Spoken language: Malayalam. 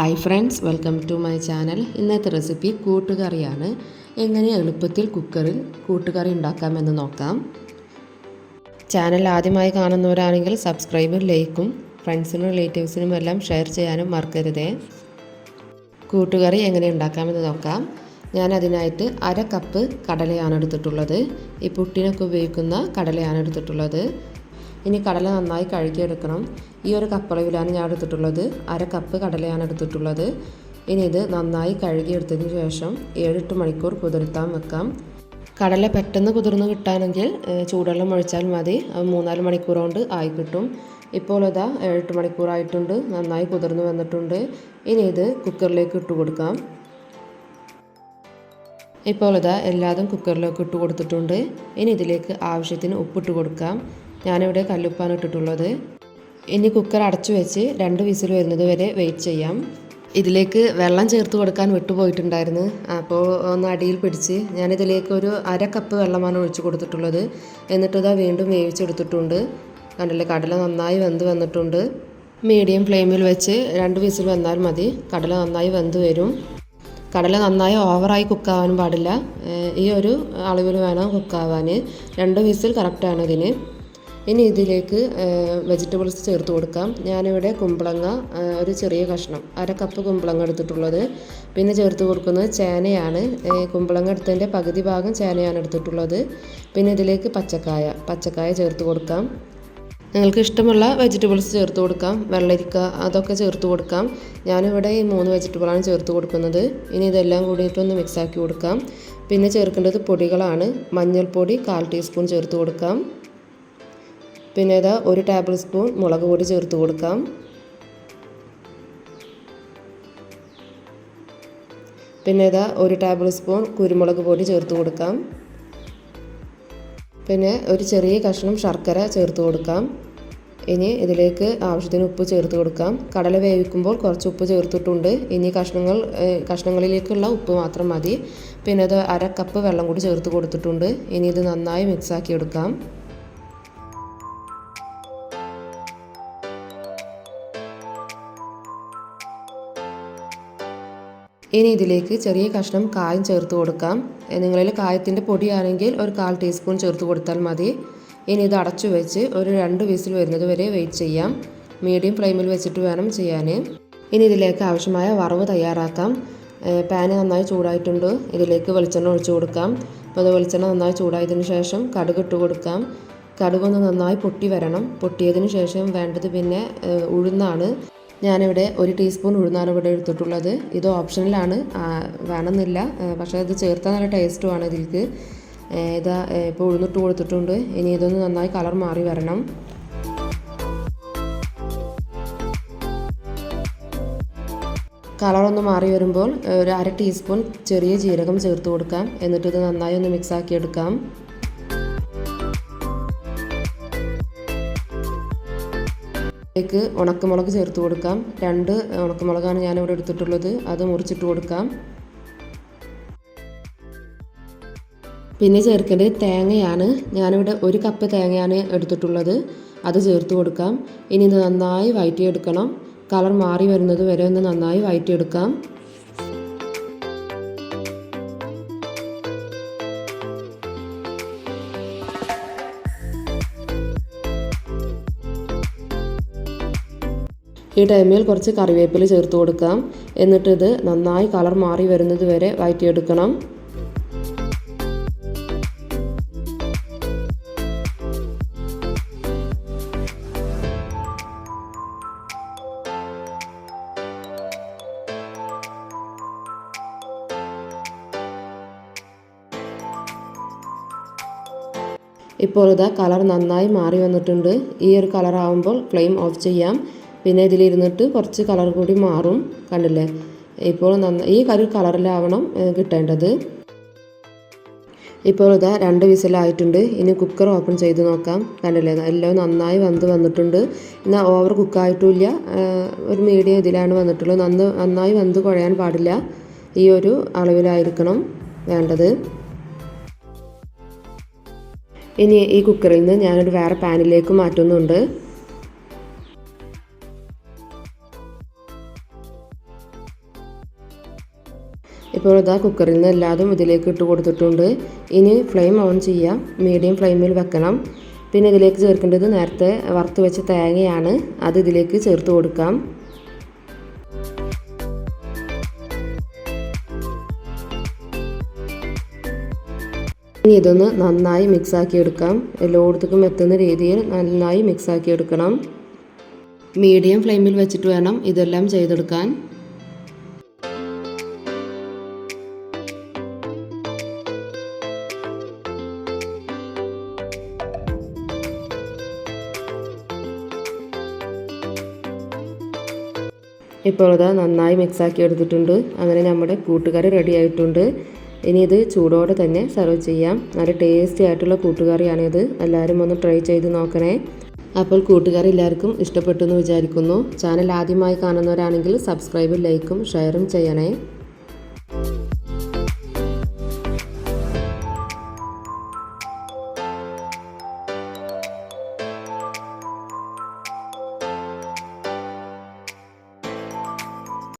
Hi friends welcome to my channel. ഇന്നത്തെ റെസിപ്പി കൂട്ടുകറിയാണ്. എങ്ങനെ എളുപ്പത്തിൽ കുക്കറിൽ കൂട്ടുകറി ഉണ്ടാക്കാമെന്ന് നോക്കാം. ചാനൽ ആദ്യമായി കാണുന്നവരാണെങ്കിൽ സബ്സ്ക്രൈബും ലൈക്കും ഫ്രണ്ട്സിനും റിലേറ്റീവ്സിനും എല്ലാം ഷെയർ ചെയ്യാനും മറക്കരുതേ. കൂട്ടുകറി എങ്ങനെ ഉണ്ടാക്കാമെന്ന് നോക്കാം. ഞാൻ അതിനായിട്ട് അര കപ്പ് കടലയാണ് എടുത്തിട്ടുള്ളത്. ഈ പുട്ടിനൊക്കെ ഉപയോഗിക്കുന്ന കടലയാണ് എടുത്തിട്ടുള്ളത്. ഇനി കടല നന്നായി കഴുകിയെടുക്കണം. ഈ ഒരു കപ്പളവിലാണ് ഞാൻ എടുത്തിട്ടുള്ളത്. അര കപ്പ് കടലയാണ് എടുത്തിട്ടുള്ളത്. ഇനി ഇത് നന്നായി കഴുകിയെടുത്തതിന് ശേഷം ഏഴെട്ട് മണിക്കൂർ കുതിർത്താൻ വെക്കാം. കടല പെട്ടെന്ന് കുതിർന്ന് കിട്ടാനെങ്കിൽ ചൂടെല്ലാം ഒഴിച്ചാൽ മതി. അത് മൂന്നാൽ മണിക്കൂർ കൊണ്ട് ആയി കിട്ടും. ഇപ്പോൾ ഇതാ ഏഴെട്ട് മണിക്കൂറായിട്ടുണ്ട് നന്നായി കുതിർന്ന് വന്നിട്ടുണ്ട്. ഇനി ഇത് കുക്കറിലേക്ക് ഇട്ട് കൊടുക്കാം. ഇപ്പോൾ ഇതാ എല്ലാതും കുക്കറിലേക്ക് ഇട്ട് കൊടുത്തിട്ടുണ്ട്. ഇനി ഇതിലേക്ക് ആവശ്യത്തിന് ഉപ്പിട്ട് കൊടുക്കാം. ഞാനിവിടെ കല്ലുപ്പാണ് ഇട്ടിട്ടുള്ളത്. ഇനി കുക്കർ അടച്ചു വെച്ച് രണ്ട് വിസിൽ വരുന്നത് വരെ വെയിറ്റ് ചെയ്യാം. ഇതിലേക്ക് വെള്ളം ചേർത്ത് കൊടുക്കാൻ വിട്ടുപോയിട്ടുണ്ടായിരുന്നു. അപ്പോൾ ഒന്ന് അടിയിൽ പിടിച്ച് ഞാനിതിലേക്ക് ഒരു അര കപ്പ് വെള്ളമാണ് ഒഴിച്ച് കൊടുത്തിട്ടുള്ളത്. എന്നിട്ട് ഇതാ വീണ്ടും വേവിച്ചെടുത്തിട്ടുണ്ട്. കണ്ടില്ലേ കടല നന്നായി വെന്ത് വന്നിട്ടുണ്ട്. മീഡിയം ഫ്ലെയിമിൽ വെച്ച് രണ്ട് വിസിൽ വന്നാൽ മതി. കടല നന്നായി വെന്ത് വരും. കടല നന്നായി ഓവറായി കുക്കാവാനും പാടില്ല. ഈ ഒരു അളവിൽ വേണം കുക്കാവാൻ രണ്ട് വിസിൽ കറക്റ്റാണ് ഇതിന്. ഇനി ഇതിലേക്ക് വെജിറ്റബിൾസ് ചേർത്ത് കൊടുക്കാം. ഞാനിവിടെ കുമ്പളങ്ങ ഒരു ചെറിയ കഷ്ണം അര കപ്പ് കുമ്പളങ്ങ എടുത്തിട്ടുള്ളത്. പിന്നെ ചേർത്ത് കൊടുക്കുന്നത് ചേനയാണ്. കുമ്പളങ്ങ എടുത്തതിന്റെ പകുതി ഭാഗം ചേനയാണ് എടുത്തിട്ടുള്ളത്. പിന്നെ ഇതിലേക്ക് പച്ചക്കായ പച്ചക്കായ ചേർത്ത് കൊടുക്കാം. നിങ്ങൾക്ക് ഇഷ്ടമുള്ള വെജിറ്റബിൾസ് ചേർത്ത് കൊടുക്കാം. വെള്ളരിക്ക അതൊക്കെ ചേർത്ത് കൊടുക്കാം. ഞാനിവിടെ ഈ മൂന്ന് വെജിറ്റബിളാണ് ചേർത്ത് കൊടുക്കുന്നത്. ഇനി ഇതെല്ലാം കൂടിയിട്ടൊന്ന് മിക്സാക്കി കൊടുക്കാം. പിന്നെ ചേർക്കേണ്ടത് പൊടികളാണ്. മഞ്ഞൾപ്പൊടി കാൽ ടീസ്പൂൺ ചേർത്ത് കൊടുക്കാം. പിന്നെ ഇതാ ഒരു ടേബിൾ സ്പൂൺ മുളക് പൊടി ചേർത്ത് കൊടുക്കാം. പിന്നെ ഇതാ ഒരു ടേബിൾ സ്പൂൺ കുരുമുളക് പൊടി ചേർത്ത് കൊടുക്കാം. പിന്നെ ഒരു ചെറിയ കഷ്ണം ശർക്കര ചേർത്ത് കൊടുക്കാം. ഇനി ഇതിലേക്ക് ആവശ്യത്തിന് ഉപ്പ് ചേർത്ത് കൊടുക്കാം. കടല വേവിക്കുമ്പോൾ കുറച്ച് ഉപ്പ് ചേർത്തിട്ടുണ്ട്. ഇനി കഷ്ണങ്ങൾ കഷ്ണങ്ങളിലേക്കുള്ള ഉപ്പ് മാത്രം മതി. പിന്നെ അത് അര കപ്പ് വെള്ളം കൂടി ചേർത്ത് കൊടുത്തിട്ടുണ്ട്. ഇനി ഇത് നന്നായി മിക്സാക്കി എടുക്കാം. ഇനി ഇതിലേക്ക് ചെറിയ കഷ്ണം കായം ചേർത്ത് കൊടുക്കാം. നിങ്ങളിൽ കായത്തിന്റെ പൊടിയാണെങ്കിൽ ഒരു കാൽ ടീസ്പൂൺ ചേർത്ത് കൊടുത്താൽ മതി. ഇനി ഇത് അടച്ചു വെച്ച് ഒരു രണ്ട് വിസിൽ വരുന്നത് വരെ വെയിറ്റ് ചെയ്യാം. മീഡിയം ഫ്ലെയിമിൽ വെച്ചിട്ട് വേണം ചെയ്യാൻ. ഇനി ഇതിലേക്ക് ആവശ്യമായ വറവ് തയ്യാറാക്കാം. പാൻ നന്നായി ചൂടായിട്ടുണ്ട്. ഇതിലേക്ക് വെളിച്ചെണ്ണ ഒഴിച്ചു കൊടുക്കാം. അപ്പോൾ അത് വെളിച്ചെണ്ണ നന്നായി ചൂടായതിനു ശേഷം കടുക് ഇട്ട് കൊടുക്കാം. കടുകൊന്ന് നന്നായി പൊട്ടി വരണം. പൊട്ടിയതിന് ശേഷം വേണ്ടത് പിന്നെ ഉഴുന്നാണ്. ഞാനിവിടെ ഒരു ടീസ്പൂൺ ഉഴുന്നാണ് ഇവിടെ എടുത്തിട്ടുള്ളത്. ഇത് ഓപ്ഷനിലാണ്. വേണമെന്നില്ല. പക്ഷേ ഇത് ചേർത്താൽ നല്ല ടേസ്റ്റുമാണ് ഇതിൽക്ക്. ഇതാ ഇപ്പോൾ ഉഴുന്നിട്ട് കൊടുത്തിട്ടുണ്ട്. ഇനി ഇതൊന്ന് നന്നായി കളർ മാറി വരണം. കളറൊന്ന് മാറി വരുമ്പോൾ ഒരു അര ടീസ്പൂൺ ചെറിയ ജീരകം ചേർത്ത് കൊടുക്കാം. എന്നിട്ട് ഇത് നന്നായി ഒന്ന് മിക്സ് ആക്കി എടുക്കാം. ഇതിലേക്ക് ഉണക്കമുളക് ചേർത്ത് കൊടുക്കാം. രണ്ട് ഉണക്കമുളകാണ് ഞാനിവിടെ എടുത്തിട്ടുള്ളത്. അത് മുറിച്ചിട്ട് കൊടുക്കാം. പിന്നെ ചേർക്കേണ്ടത് തേങ്ങയാണ്. ഞാനിവിടെ ഒരു കപ്പ് തേങ്ങയാണ് എടുത്തിട്ടുള്ളത്. അത് ചേർത്ത് കൊടുക്കാം. ഇനി ഇത് നന്നായി വയറ്റിയെടുക്കണം. കളർ മാറി വരുന്നത് വരെ ഒന്ന് നന്നായി വഴറ്റിയെടുക്കാം ഈ ടൈമിൽ കുറച്ച് കറിവേപ്പില ചേർത്ത് കൊടുക്കാം. എന്നിട്ട് ഇത് നന്നായി കളർ മാറി വരുന്നത് വരെ വഴറ്റിയെടുക്കണം ഇപ്പോൾ ഇതാ കളർ നന്നായി മാറി വന്നിട്ടുണ്ട്. ഈ ഒരു കളറാവുമ്പോൾ ഫ്ലെയിം ഓഫ് ചെയ്യാം. പിന്നെ ഇതിലിരുന്നിട്ട് കുറച്ച് കളർ കൂടി മാറും കണ്ടില്ലേ? ഇപ്പോൾ നന്ന ഈ ഒരു കളറിലാവണം കിട്ടേണ്ടത്. ഇപ്പോൾ ഇതാ രണ്ട് വിസിലായിട്ടുണ്ട്. ഇനി കുക്കർ ഓപ്പൺ ചെയ്ത് നോക്കാം. കണ്ടില്ലേ? എല്ലാം നന്നായി വന്ന് വന്നിട്ടുണ്ട്. എന്നാൽ ഓവർ കുക്കായിട്ടുമില്ല ഒരു മീഡിയം ഇതിലാണ് വന്നിട്ടുള്ളത്. നന്ന് നന്നായി വന്ന് കുഴയാൻ പാടില്ല. ഈ ഒരു അളവിലായിരിക്കണം വേണ്ടത്. ഇനി ഈ കുക്കറിൽ നിന്ന് ഞാനൊരു വേറെ പാനിലേക്ക് മാറ്റുന്നുണ്ട്. ഇപ്പോൾ ഇതാ കുക്കറിൽ നിന്ന് എല്ലാതും ഇതിലേക്ക് ഇട്ട് കൊടുത്തിട്ടുണ്ട്. ഇനി ഫ്ലെയിം ഓൺ ചെയ്യാം. മീഡിയം ഫ്ലെയിമിൽ വെക്കണം. പിന്നെ ഇതിലേക്ക് ചേർക്കേണ്ടത് നേരത്തെ വറുത്ത് വെച്ച തേങ്ങയാണ്. അത് ഇതിലേക്ക് ചേർത്ത് കൊടുക്കാം. ഇനി ഇതൊന്ന് നന്നായി മിക്സാക്കി എടുക്കാം. എല്ലായിടത്തേക്കും എത്തുന്ന രീതിയിൽ നന്നായി മിക്സാക്കി എടുക്കണം. മീഡിയം ഫ്ലെയിമിൽ വെച്ചിട്ട് വേണം ഇതെല്ലാം ചെയ്തെടുക്കാൻ. ഇപ്പോൾ അത് നന്നായി മിക്സാക്കി എടുത്തിട്ടുണ്ട്. അങ്ങനെ നമ്മുടെ കൂട്ടുകറി റെഡി ആയിട്ടുണ്ട്. ഇനി ഇത് ചൂടോടെ തന്നെ സെർവ് ചെയ്യാം. നല്ല ടേസ്റ്റി ആയിട്ടുള്ള കൂട്ടുകറിയാണിത് എല്ലാവരും ഒന്ന് ട്രൈ ചെയ്ത് നോക്കണേ. അപ്പോൾ കൂട്ടുകറി എല്ലാവർക്കും ഇഷ്ടപ്പെട്ടു എന്ന് വിചാരിക്കുന്നു. ചാനൽ ആദ്യമായി കാണുന്നവരാണെങ്കിൽ സബ്സ്ക്രൈബും ലൈക്കും ഷെയറും ചെയ്യണേ.